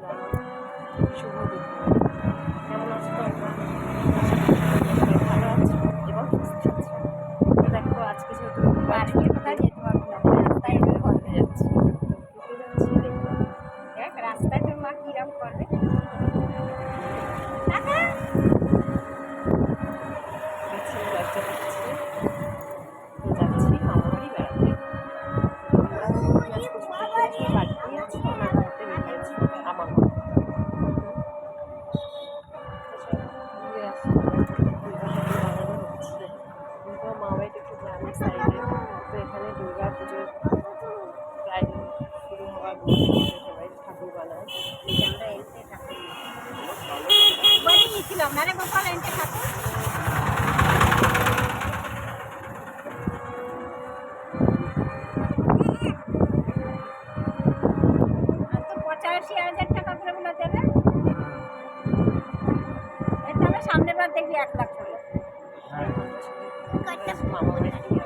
কেমন আছো ভালো আছো আজকে যেহেতু বাড়িতে কোথায় যেতে না রাস্তায় বের যাচ্ছি দেখো রাস্তায় তোর মা করবে টাকা দেখছি আমার মামা একটু গ্রামের সাইডে তো এখানে দুর্গা পুজোর প্রায় শুরু হওয়ার সবাই ঠাকুর বানায়। আমরা এসে ঠাকুর নিয়েছিলাম। না রে গোপাল এনতে ঠাকুর। করে সামনের বার দেখবি এক লাখ más